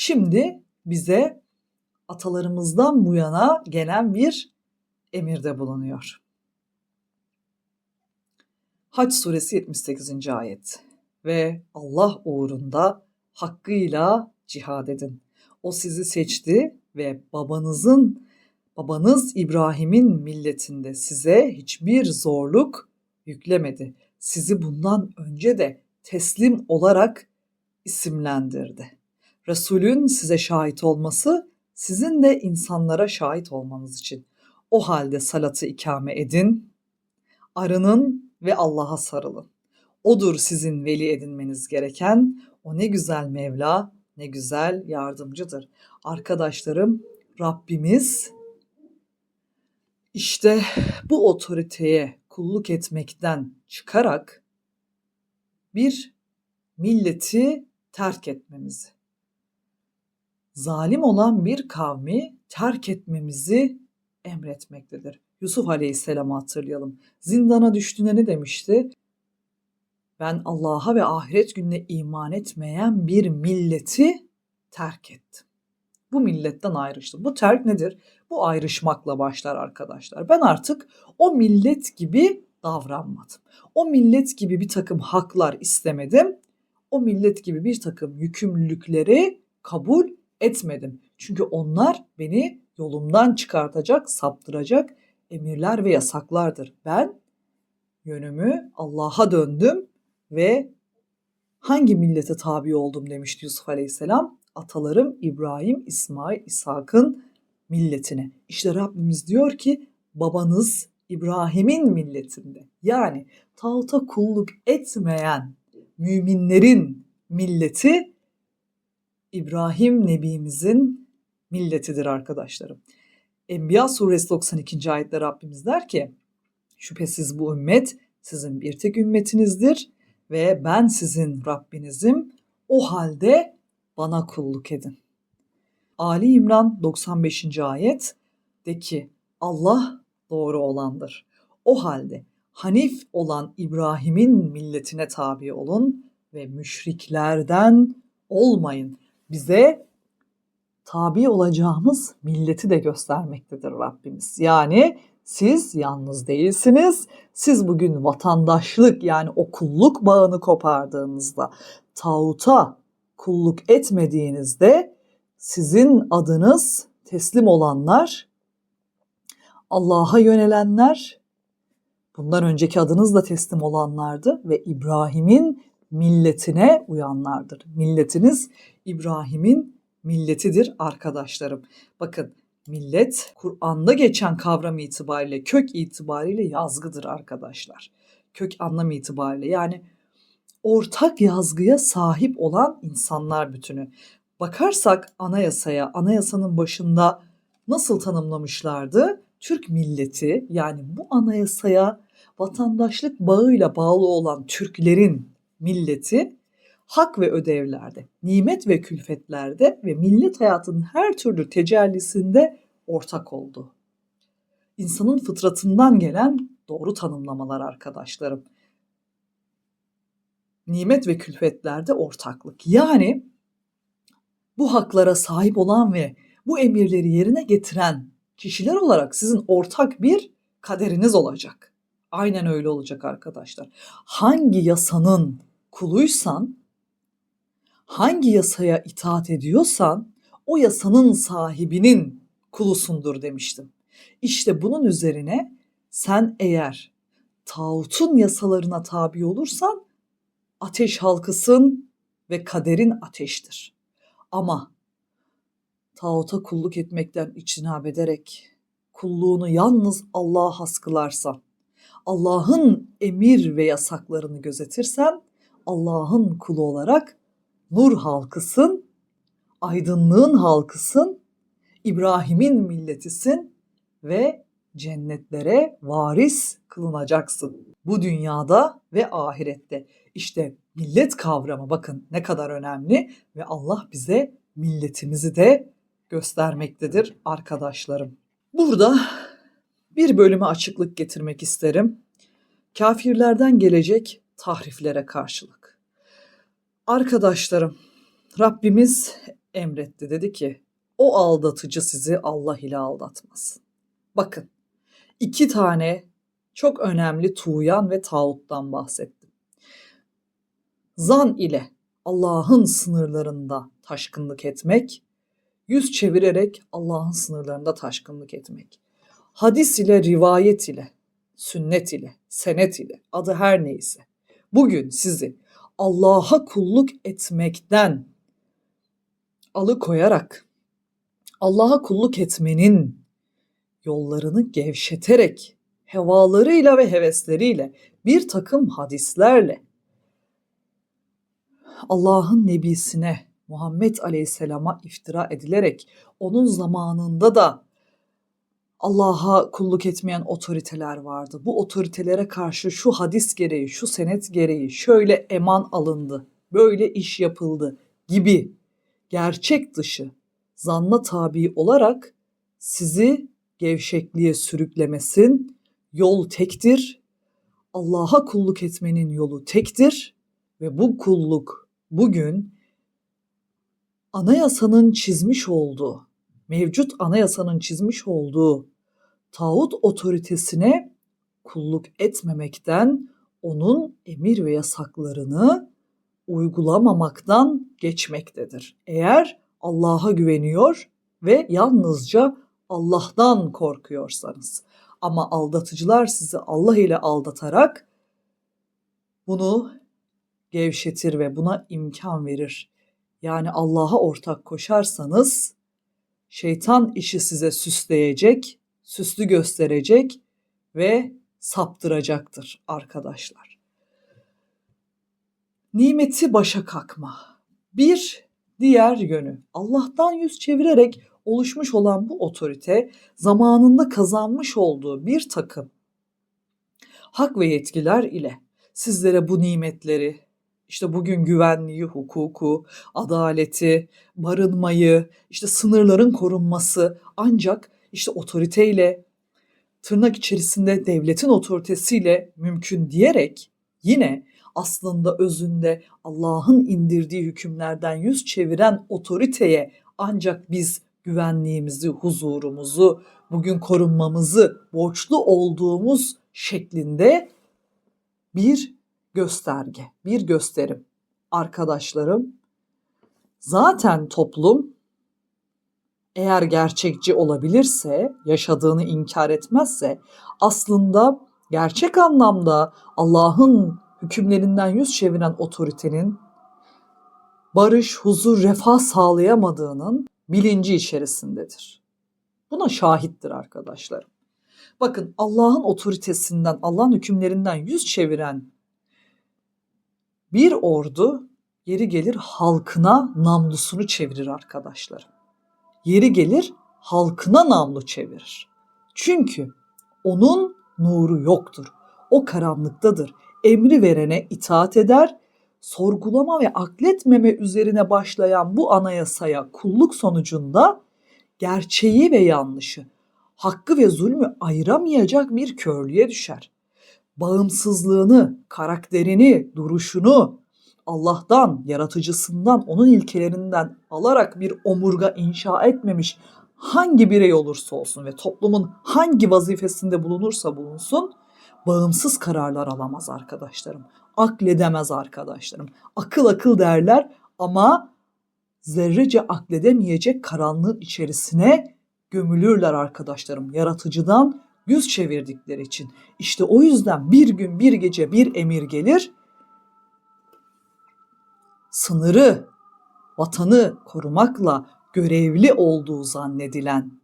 Şimdi bize atalarımızdan bu yana gelen bir emirde bulunuyor. Haç suresi 78. ayet. Ve Allah uğrunda hakkıyla cihad edin. O sizi seçti ve babanızın babanız İbrahim'in milletinde size hiçbir zorluk yüklemedi. Sizi bundan önce de teslim olarak isimlendirdi. Resulün size şahit olması sizin de insanlara şahit olmanız için. O halde salatı ikame edin, arının ve Allah'a sarılın. Odur sizin veli edinmeniz gereken. O ne güzel Mevla, ne güzel yardımcıdır. Arkadaşlarım, Rabbimiz işte bu otoriteye kulluk etmekten çıkarak bir milleti terk etmemizi, zalim olan bir kavmi terk etmemizi emretmektedir. Yusuf Aleyhisselam'ı hatırlayalım. Zindana düştüğünde ne demişti? Ben Allah'a ve ahiret gününe iman etmeyen bir milleti terk ettim. Bu milletten ayrıştım. Bu terk nedir? Bu ayrışmakla başlar arkadaşlar. Ben artık o millet gibi davranmadım. O millet gibi bir takım haklar istemedim. O millet gibi bir takım yükümlülükleri kabul etmedim. Çünkü onlar beni yolumdan çıkartacak, saptıracak emirler ve yasaklardır. Ben yönümü Allah'a döndüm ve hangi millete tabi oldum demişti Yusuf Aleyhisselam. Atalarım İbrahim, İsmail, İshak'ın milletine. İşte Rabbimiz diyor ki babanız İbrahim'in milletinde. Yani tağuta kulluk etmeyen müminlerin milleti İbrahim Nebimizin milletidir arkadaşlarım. Enbiya suresi 92. ayette Rabbimiz der ki şüphesiz bu ümmet sizin bir tek ümmetinizdir ve ben sizin Rabbinizim o halde bana kulluk edin. Ali İmran 95. ayet de ki Allah doğru olandır. O halde Hanif olan İbrahim'in milletine tabi olun ve müşriklerden olmayın. Bize tabi olacağımız milleti de göstermektedir Rabbimiz. Yani siz yalnız değilsiniz. Siz bugün vatandaşlık yani o kulluk bağını kopardığınızda, tağuta kulluk etmediğinizde sizin adınız teslim olanlar, Allah'a yönelenler, bundan önceki adınız da teslim olanlardı ve İbrahim'in milletine uyanlardır. Milletiniz İbrahim'in milletidir arkadaşlarım. Bakın millet Kur'an'da geçen kavram itibariyle, kök itibariyle yazgıdır arkadaşlar. Kök anlam itibariyle yani ortak yazgıya sahip olan insanlar bütünü. Bakarsak anayasaya, anayasanın başında nasıl tanımlamışlardı? Türk milleti yani bu anayasaya vatandaşlık bağıyla bağlı olan Türklerin milleti hak ve ödevlerde, nimet ve külfetlerde ve millet hayatının her türlü tecellisinde ortak oldu. İnsanın fıtratından gelen doğru tanımlamalar arkadaşlarım. Nimet ve külfetlerde ortaklık. Yani bu haklara sahip olan ve bu emirleri yerine getiren kişiler olarak sizin ortak bir kaderiniz olacak. Aynen öyle olacak arkadaşlar. Hangi yasanın kuluysan, hangi yasaya itaat ediyorsan o yasanın sahibinin kulusundur demiştim. İşte bunun üzerine sen eğer tağutun yasalarına tabi olursan ateş halkısın ve kaderin ateştir. Ama tağuta kulluk etmekten içtinab ederek kulluğunu yalnız Allah'a has kılarsan, Allah'ın emir ve yasaklarını gözetirsen Allah'ın kulu olarak nur halkısın, aydınlığın halkısın, İbrahim'in milletisin ve cennetlere varis kılınacaksın. Bu dünyada ve ahirette. İşte millet kavramı bakın ne kadar önemli ve Allah bize milletimizi de göstermektedir arkadaşlarım. Burada bir bölüme açıklık getirmek isterim. Kafirlerden gelecek tahriflere karşılık. Arkadaşlarım, Rabbimiz emretti. Dedi ki o aldatıcı sizi Allah ile aldatmasın. Bakın iki tane çok önemli tuğyan ve tağuttan bahsettim. Zan ile Allah'ın sınırlarında taşkınlık etmek, yüz çevirerek Allah'ın sınırlarında taşkınlık etmek. Hadis ile, rivayet ile, sünnet ile, senet ile, adı her neyse. Bugün sizi Allah'a kulluk etmekten alıkoyarak Allah'a kulluk etmenin yollarını gevşeterek hevalarıyla ve hevesleriyle bir takım hadislerle Allah'ın nebisine Muhammed Aleyhisselam'a iftira edilerek onun zamanında da Allah'a kulluk etmeyen otoriteler vardı. Bu otoritelere karşı şu hadis gereği, şu senet gereği şöyle eman alındı, böyle iş yapıldı gibi gerçek dışı zanna tabi olarak sizi gevşekliğe sürüklemesin. Yol tektir. Allah'a kulluk etmenin yolu tektir ve bu kulluk bugün anayasanın çizmiş olduğu, mevcut anayasanın çizmiş olduğu tağut otoritesine kulluk etmemekten, onun emir ve yasaklarını uygulamamaktan geçmektedir. Eğer Allah'a güveniyor ve yalnızca Allah'tan korkuyorsanız. Ama aldatıcılar sizi Allah ile aldatarak bunu gevşetir ve buna imkan verir. Yani Allah'a ortak koşarsanız şeytan işi size süsleyecek, süslü gösterecek ve saptıracaktır arkadaşlar. Nimeti başa kakma. Bir diğer yönü Allah'tan yüz çevirerek oluşmuş olan bu otorite zamanında kazanmış olduğu bir takım hak ve yetkiler ile sizlere bu nimetleri işte bugün güvenliği, hukuku, adaleti, barınmayı, işte sınırların korunması. Ancak işte otoriteyle tırnak içerisinde devletin otoritesiyle mümkün diyerek yine aslında özünde Allah'ın indirdiği hükümlerden yüz çeviren otoriteye ancak biz güvenliğimizi, huzurumuzu, bugün korunmamızı borçlu olduğumuz şeklinde bir gösterge, bir gösterim. Arkadaşlarım, zaten toplum eğer gerçekçi olabilirse, yaşadığını inkar etmezse aslında gerçek anlamda Allah'ın hükümlerinden yüz çeviren otoritenin barış, huzur, refah sağlayamadığının bilinci içerisindedir. Buna şahittir arkadaşlarım. Bakın Allah'ın otoritesinden, Allah'ın hükümlerinden yüz çeviren bir ordu yeri gelir halkına namlusunu çevirir arkadaşlarım. Yeri gelir halkına namlu çevirir. Çünkü onun nuru yoktur. O karanlıktadır. Emri verene itaat eder. Sorgulama ve akletmeme üzerine başlayan bu anayasaya kulluk sonucunda gerçeği ve yanlışı, hakkı ve zulmü ayıramayacak bir körlüğe düşer bağımsızlığını, karakterini, duruşunu Allah'tan, yaratıcısından, onun ilkelerinden alarak bir omurga inşa etmemiş hangi birey olursa olsun ve toplumun hangi vazifesinde bulunursa bulunsun bağımsız kararlar alamaz arkadaşlarım. Akledemez arkadaşlarım. Akıl akıl derler ama zerrece akledemeyecek karanlığın içerisine gömülürler arkadaşlarım. Yaratıcıdan yüz çevirdikleri için. İşte o yüzden bir gün bir gece bir emir gelir. Sınırı, vatanı korumakla görevli olduğu zannedilen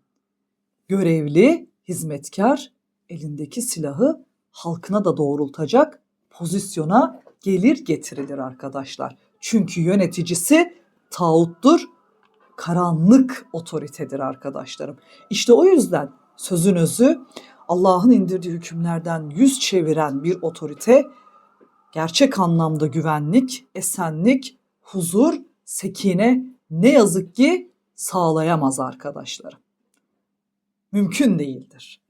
görevli, hizmetkar elindeki silahı halkına da doğrultacak pozisyona gelir getirilir arkadaşlar. Çünkü yöneticisi tağuttur, karanlık otoritedir arkadaşlarım. İşte o yüzden sözün özü Allah'ın indirdiği hükümlerden yüz çeviren bir otorite gerçek anlamda güvenlik, esenlik, huzur, sekine ne yazık ki sağlayamaz arkadaşlarım. Mümkün değildir.